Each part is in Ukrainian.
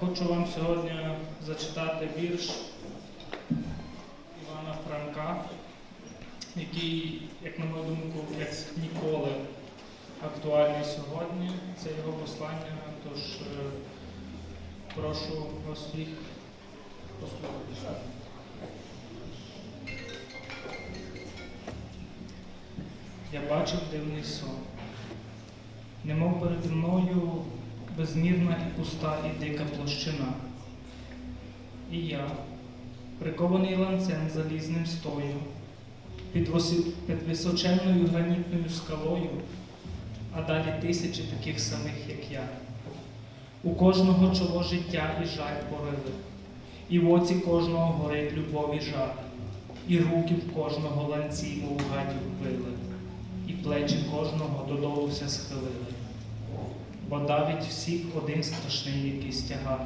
Хочу вам сьогодні зачитати вірш Івана Франка, який, як на мою думку, як ніколи актуальний сьогодні. Це його послання, тож е, прошу вас всіх послухати. Я бачив дивний сон. Немов переді мною безмірна і пуста і дика площина. І я, прикований ланцем залізним стою, під, воси- під височенною гранітною скалою, а далі тисячі таких самих, як я. У кожного чоло життя і жаль порили, і в оці кожного горить любов і жар, і руки в кожного ланці, мов гадів вбили, і плечі кожного додолу все схилили бо давить всіх один страшний якийсь тягар.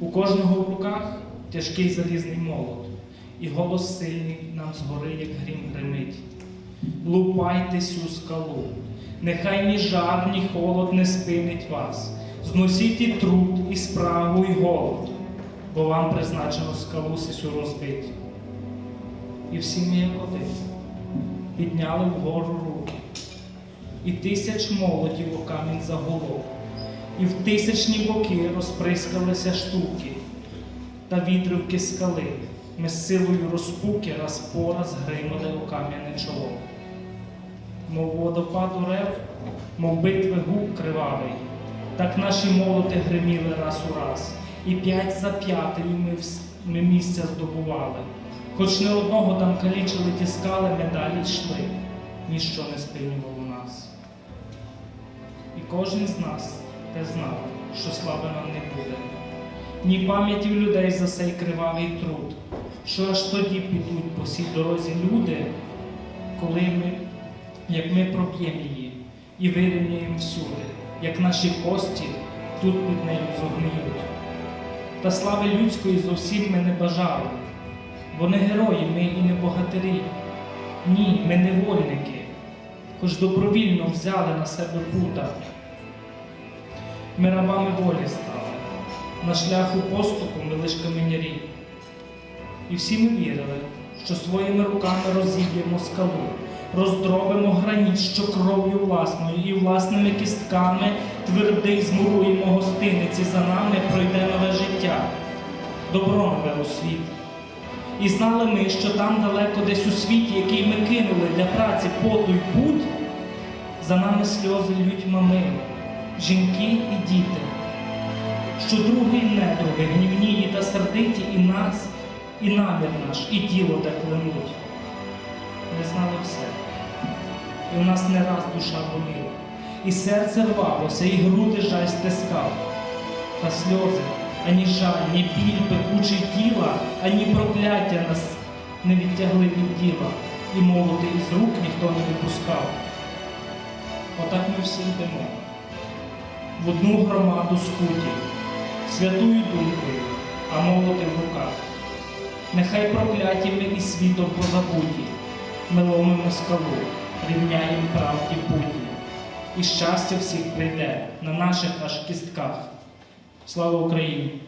У кожного в руках тяжкий залізний молот, і голос сильний нам згори, як грім гримить. Лупайте сю скалу, нехай ні жар, ні холод не спинить вас. Зносіть і труд, і справу, і голод, бо вам призначено скалу сисю розбить. І всі ми, як один, підняли вгору руки і тисяч молотів у камінь заголов, і в тисячні боки розприскалися штуки, та вітривки скали. Ми з силою розпуки раз по раз гримали у кам'яне чоло. Мов водопаду рев, мов битви гук кривавий, так наші молоти гриміли раз у раз, і п'ять за п'ятою ми, ми місця здобували. Хоч не одного там калічили ті скали, ми далі йшли, ніщо не спинювало нас. І кожен з нас те знав, що слави нам не буде. Ні пам'яті людей за сей кривавий труд, що аж тоді підуть по сій дорозі люди, коли ми, як ми проб'ємо її і вирівняємо всюди, як наші кості тут під нею зогниють. Та слави людської зовсім ми не бажали, бо не герої ми і не богатирі. Ні, ми невольники, хоч добровільно взяли на себе пута. Ми рабами волі стали, на шляху поступу ми лиш каменярі. І всі ми вірили, що своїми руками розіб'ємо скалу, роздробимо граніт, що кров'ю власною і власними кістками твердий змуруємо гостиниці за нами пройде нове життя, добро нове у світ. І знали ми, що там далеко десь у світі, який ми кинули для праці поту й путь, за нами сльози лють мами, жінки і діти, що другі й недруги, гнівнії та сердиті і нас, і намір наш, і тіло те клянуть. Ми знали все, і у нас не раз душа боліла, і серце рвалося, і груди жаль стискав, та сльози, ані жаль, ні біль пекучий тіла, ані прокляття нас не відтягли від діла, і молоти із рук ніхто не випускав. Отак ми всі йдемо в одну громаду скутів, святую думкою, а молоти в руках. Нехай прокляті ми і світом позабуті, ми ломимо скалу, рівняємо правді путі, і щастя всіх прийде на наших аж кістках. Слава Україні!